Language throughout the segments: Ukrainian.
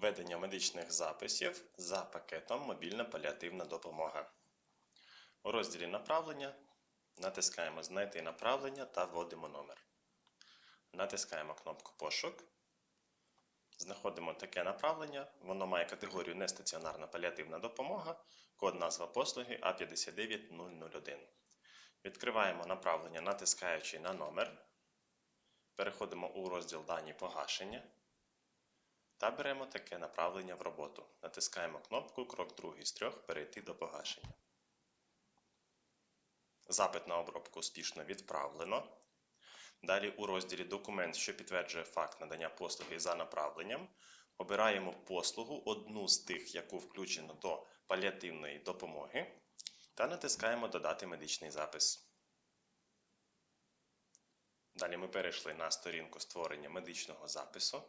Ведення медичних записів за пакетом Мобільна паліативна допомога. У розділі Направлення натискаємо Знайти направлення та вводимо номер. Натискаємо кнопку Пошук. Знаходимо таке направлення. Воно має категорію Нестаціонарна паліативна допомога, код назва послуги А59001. Відкриваємо направлення, натискаючи на номер. Переходимо у розділ Дані погашення та беремо таке направлення в роботу. Натискаємо кнопку Крок другий з трьох Перейти до погашення. Запит на обробку успішно відправлено. Далі у розділі Документ, що підтверджує факт надання послуги за направленням, обираємо послугу, одну з тих, яку включено до паліативної допомоги, та натискаємо Додати медичний запис. Далі ми перейшли на сторінку створення медичного запису.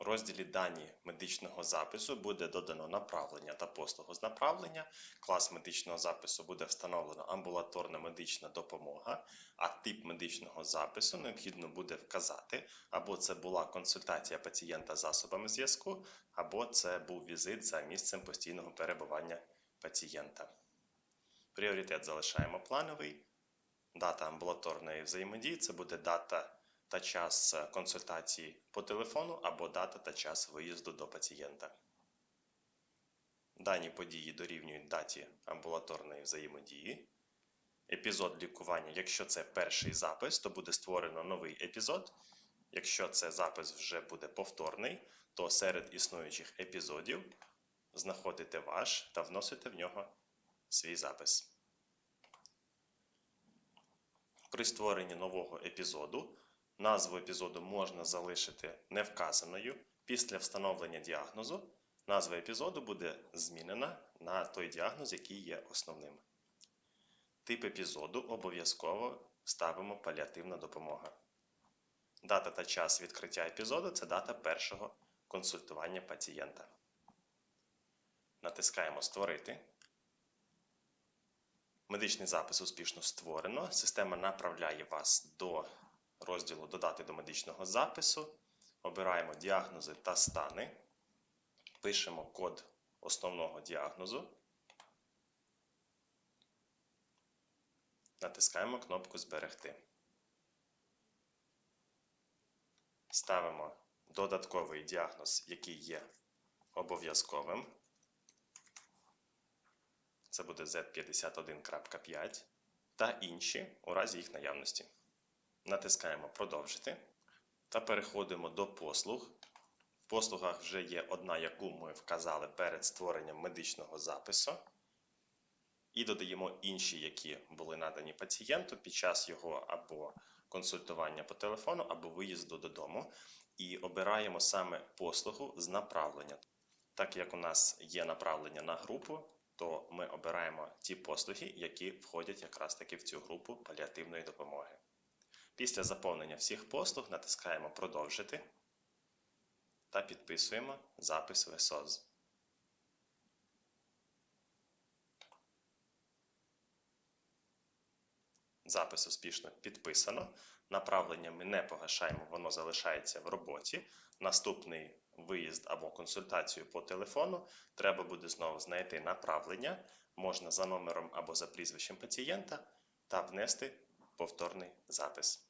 У розділі Дані медичного запису буде додано направлення та послугу з направлення. Клас медичного запису буде встановлено амбулаторна медична допомога, а тип медичного запису необхідно буде вказати, або це була консультація пацієнта засобами зв'язку, або це був візит за місцем постійного перебування пацієнта. Пріоритет залишаємо плановий. Дата амбулаторної взаємодії це буде дата та час консультації по телефону або дата та час виїзду до пацієнта. Дані події дорівнюють даті амбулаторної взаємодії. Епізод лікування, якщо це перший запис, то буде створено новий епізод. Якщо це запис вже буде повторний, то серед існуючих епізодів знаходите ваш та вносите в нього свій запис. При створенні нового епізоду назву епізоду можна залишити невказаною. Після встановлення діагнозу назва епізоду буде змінена на той діагноз, який є основним. Тип епізоду обов'язково ставимо паліативна допомога. Дата та час відкриття епізоду це дата першого консультування пацієнта. Натискаємо Створити. Медичний запис успішно створено. Система направляє вас до розділу Додати до медичного запису. Обираємо діагнози та стани. Пишемо код основного діагнозу. Натискаємо кнопку Зберегти. Ставимо додатковий діагноз, який є обов'язковим. Це буде Z51.5 та інші у разі їх наявності. Натискаємо Продовжити та переходимо до послуг. В послугах вже є одна, яку ми вказали перед створенням медичного запису. І додаємо інші, які були надані пацієнту під час його або консультування по телефону, або виїзду додому. І обираємо саме послугу з направлення. Так як у нас є направлення на групу, то ми обираємо ті послуги, які входять якраз таки в цю групу паліативної допомоги. Після заповнення всіх послуг натискаємо Продовжити та підписуємо запис в ЕСОЗ. Запис успішно підписано. Направлення ми не погашаємо, воно залишається в роботі. Наступний виїзд або консультацію по телефону треба буде знову знайти направлення, можна за номером або за прізвищем пацієнта та внести повторний запис.